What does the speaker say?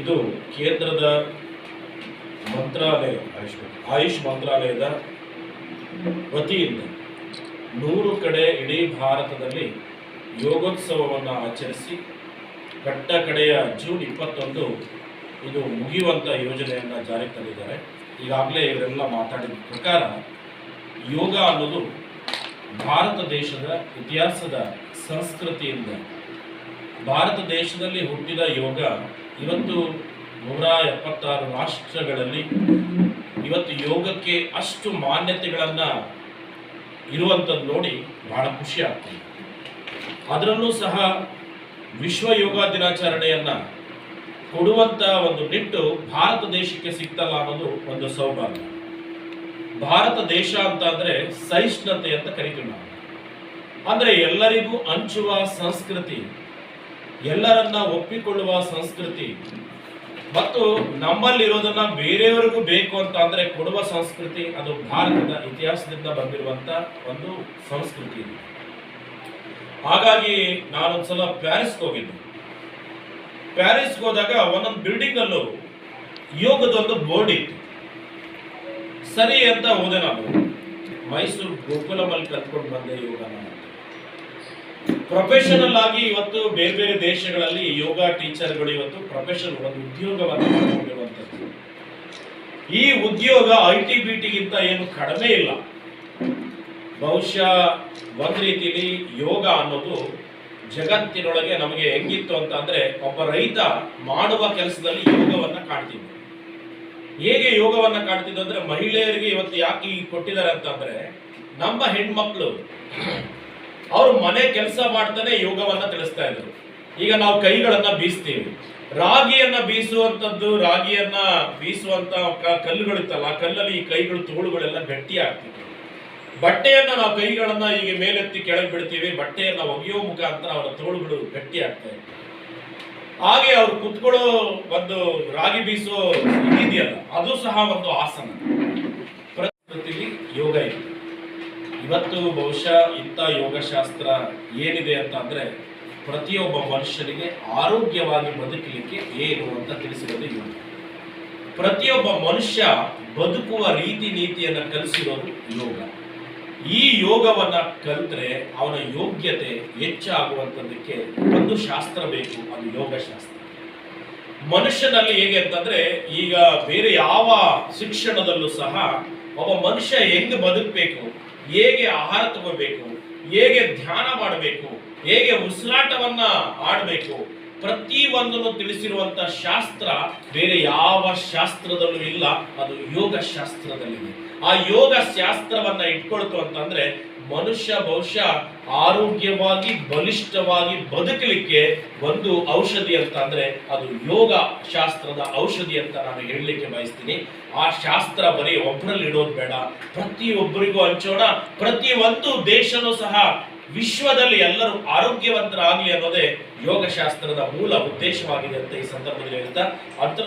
ಇದು ಕೇಂದ್ರದ ಮಂತ್ರಾಲಯ ಆಯುಷ್ ಆಯುಷ್ ಮಂತ್ರಾಲಯದ ವತಿಯಿಂದ ನೂರು ಕಡೆ ಇಡೀ ಭಾರತದಲ್ಲಿ ಯೋಗೋತ್ಸವವನ್ನು ಆಚರಿಸಿ ಕಟ್ಟ ಕಡೆಯ ಜೂನ್ ಇಪ್ಪತ್ತೊಂದು ಇದು ಮುಗಿಯುವಂಥ ಯೋಜನೆಯನ್ನು ಜಾರಿಗೆ ತಂದಿದ್ದಾರೆ. ಈಗಾಗಲೇ ಇವರೆಲ್ಲ ಮಾತಾಡಿದ ಪ್ರಕಾರ ಯೋಗ ಅನ್ನೋದು ಭಾರತ ದೇಶದ ಇತಿಹಾಸದ ಸಂಸ್ಕೃತಿಯಿಂದ ಭಾರತ ದೇಶದಲ್ಲಿ ಹುಟ್ಟಿದ ಯೋಗ ಇವತ್ತು ನೂರ ಎಪ್ಪತ್ತಾರು ರಾಷ್ಟ್ರಗಳಲ್ಲಿ ಇವತ್ತು ಯೋಗಕ್ಕೆ ಅಷ್ಟು ಮಾನ್ಯತೆಗಳನ್ನು ಇರುವಂಥದ್ದು ನೋಡಿ ಬಹಳ ಖುಷಿ ಆಗ್ತದೆ ಅದರಲ್ಲೂ ಸಹ ವಿಶ್ವ ಯೋಗ ದಿನಾಚರಣೆಯನ್ನು ಕೊಡುವಂಥ ಒಂದು ನಿಟ್ಟು ಭಾರತ ದೇಶಕ್ಕೆ ಸಿಗ್ತಲ್ಲ ಅನ್ನೋದು ಒಂದು ಸೌಭಾಗ್ಯ. ಭಾರತ ದೇಶ ಅಂತ ಸಹಿಷ್ಣುತೆ ಅಂತ ಕರಿತೀವಿ ನಾವು. ಅಂದರೆ ಎಲ್ಲರಿಗೂ ಹಂಚುವ ಸಂಸ್ಕೃತಿ ಎಲ್ಲರನ್ನ ಒಪ್ಪಿಕೊಳ್ಳುವ ಸಂಸ್ಕೃತಿ. ಮತ್ತು ನಮ್ಮಲ್ಲಿರೋದನ್ನ ಬೇರೆಯವರಿಗೂ ಬೇಕು ಅಂತ ಅಂದ್ರೆ ಕೊಡುವ ಸಂಸ್ಕೃತಿ, ಅದು ಭಾರತದ ಇತಿಹಾಸದಿಂದ ಬಂದಿರುವಂತ ಒಂದು ಸಂಸ್ಕೃತಿ. ಹಾಗಾಗಿ ನಾನೊಂದ್ಸಲ ಪ್ಯಾರಿಸ್ಗೆ ಹೋಗಿದ್ದೆ. ಪ್ಯಾರಿಸ್ಗೆ ಹೋದಾಗ ಒಂದೊಂದು ಬಿಲ್ಡಿಂಗ್ ಅಲ್ಲೂ ಯೋಗದೊಂದು ಬೋರ್ಡ್ ಇತ್ತು. ಸರಿ ಅಂತ ಹೋದೆ ನಾನು. ಮೈಸೂರು ಗೋಕುಲಮಲ್ಲಿ ಕಲ್ತ್ಕೊಂಡು ಬಂದೆ ಯೋಗನ ಪ್ರೊಫೆಷನಲ್ ಆಗಿ ಇವತ್ತು ಬೇರೆ ಬೇರೆ ದೇಶಗಳಲ್ಲಿ ಯೋಗ ಟೀಚರ್ಗಳು ಇವತ್ತು ಪ್ರೊಫೆಷನಲ್ ಒಂದು ಉದ್ಯೋಗವನ್ನು ಮಾಡಿಕೊಂಡಿರುವಂಥದ್ದು. ಈ ಉದ್ಯೋಗ ಐ ಟಿ ಬಿ ಟಿಗಿಂತ ಏನು ಕಡಿಮೆ ಇಲ್ಲ. ಬಹುಶಃ ಒಂದು ರೀತಿಯಲ್ಲಿ ಯೋಗ ಅನ್ನೋದು ಜಗತ್ತಿನೊಳಗೆ ನಮಗೆ ಹೆಂಗಿತ್ತು ಅಂತ ಅಂದ್ರೆ ಒಬ್ಬ ರೈತ ಮಾಡುವ ಕೆಲಸದಲ್ಲಿ ಯೋಗವನ್ನ ಕಾಣ್ತಿದ್ದೆ. ಹೇಗೆ ಯೋಗವನ್ನ ಕಾಣ್ತಿದ್ದು ಅಂದ್ರೆ ಮಹಿಳೆಯರಿಗೆ ಇವತ್ತು ಯಾಕೆ ಕೊಟ್ಟಿದ್ದಾರೆ ಅಂತಂದ್ರೆ ನಮ್ಮ ಹೆಣ್ಮಕ್ಳು ಅವರು ಮನೆ ಕೆಲಸ ಮಾಡ್ತಾನೆ ಯೋಗವನ್ನ ತಿಳಿಸ್ತಾ ಇದ್ರು. ಈಗ ನಾವು ಕೈಗಳನ್ನ ಬೀಸ್ತೀವಿ. ರಾಗಿಯನ್ನ ಬೀಸುವಂತದ್ದು, ರಾಗಿಯನ್ನ ಬೀಸುವಂತ ಕಲ್ಲುಗಳಿತ್ತಲ್ಲ ಕಲ್ಲಲ್ಲಿ ಈ ಕೈಗಳು, ತೋಳುಗಳೆಲ್ಲ ಗಟ್ಟಿ ಆಗ್ತಿತ್ತು ಬಟ್ಟೆಯನ್ನ ನಾವು ಕೈಗಳನ್ನ ಹೀಗೆ ಮೇಲೆತ್ತಿ ಕೆಳಗೆ ಬಿಡ್ತೀವಿ, ಬಟ್ಟೆಯನ್ನ ಒಗೆಯೋ ಮುಖಾಂತರ ಅವರ ತೋಳುಗಳು ಗಟ್ಟಿ ಆಗ್ತಾ ಹಾಗೆ ಅವ್ರು ಕುತ್ಕೊಳ್ಳೋ ಒಂದು ರಾಗಿ ಬೀಸೋ ಇದೆಯಲ್ಲ, ಅದು ಸಹ ಒಂದು ಆಸನ. ಪ್ರಕೃತಿಲಿ ಯೋಗ ಇದೆ. ಇವತ್ತು ಬಹುಶಃ ಇಂಥ ಯೋಗಶಾಸ್ತ್ರ ಏನಿದೆ ಅಂತ ಅಂದ್ರೆ ಪ್ರತಿಯೊಬ್ಬ ಮನುಷ್ಯನಿಗೆ ಆರೋಗ್ಯವಾಗಿ ಬದುಕಲಿಕ್ಕೆ ಏನು ಅಂತ ತಿಳಿಸಿರೋದು ಯೋಗ ಪ್ರತಿಯೊಬ್ಬ ಮನುಷ್ಯ ಬದುಕುವ ರೀತಿ ನೀತಿಯನ್ನು ಕಲಿಸಿರೋದು ಯೋಗ. ಈ ಯೋಗವನ್ನ ಕಲಿತರೆ ಅವನ ಯೋಗ್ಯತೆ ಹೆಚ್ಚಾಗುವಂಥದ್ದಕ್ಕೆ ಒಂದು ಶಾಸ್ತ್ರ ಬೇಕು, ಅದು ಯೋಗಶಾಸ್ತ್ರ. ಮನುಷ್ಯನಲ್ಲಿ ಹೇಗೆ ಅಂತಂದ್ರೆ ಈಗ ಬೇರೆ ಯಾವ ಶಿಕ್ಷಣದಲ್ಲೂ ಸಹ ಒಬ್ಬ ಮನುಷ್ಯ ಹೆಂಗ್ ಬದುಕಬೇಕು ಹೇಗೆ ಆಹಾರ ತಗೋಬೇಕು, ಹೇಗೆ ಧ್ಯಾನ ಮಾಡಬೇಕು, ಹೇಗೆ ಉಸಿರಾಟವನ್ನ ಆಡಬೇಕು ಪ್ರತಿ ಒಂದನ್ನು ತಿಳಿಸಿರುವಂತ ಶಾಸ್ತ್ರ ಬೇರೆ ಯಾವ ಶಾಸ್ತ್ರದಲ್ಲೂ ಇಲ್ಲ, ಅದು ಯೋಗ ಶಾಸ್ತ್ರದಲ್ಲಿದೆ ಆ ಯೋಗ ಶಾಸ್ತ್ರವನ್ನ ಇಟ್ಕೊಳ್ತು ಅಂತಂದ್ರೆ ಮನುಷ್ಯ ಬಹುಶಃ ಆರೋಗ್ಯವಾಗಿ, ಬಲಿಷ್ಠವಾಗಿ ಬದುಕಲಿಕ್ಕೆ ಒಂದು ಔಷಧಿ ಅಂತ ಅಂದ್ರೆ ಅದು ಯೋಗ ಶಾಸ್ತ್ರದ ಔಷಧಿ ಅಂತ ನಾನು ಹೇಳಲಿಕ್ಕೆ ಬಯಸ್ತೀನಿ. ಆ ಶಾಸ್ತ್ರ ಬರೀ ಒಬ್ಬರಲ್ಲಿ ಇಡೋದು ಬೇಡ. ಪ್ರತಿಯೊಬ್ಬರಿಗೂ ಹಂಚೋಣ ಪ್ರತಿ ಒಂದು ದೇಶನೂ ಸಹ ವಿಶ್ವದಲ್ಲಿ ಎಲ್ಲರೂ ಆರೋಗ್ಯವಂತರಾಗಲಿ ಅನ್ನೋದೇ ಯೋಗಶಾಸ್ತ್ರದ ಮೂಲ ಉದ್ದೇಶವಾಗಿದೆ ಅಂತ ಈ ಸಂದರ್ಭದಲ್ಲಿ ಹೇಳ್ತಾ. ಅಂತ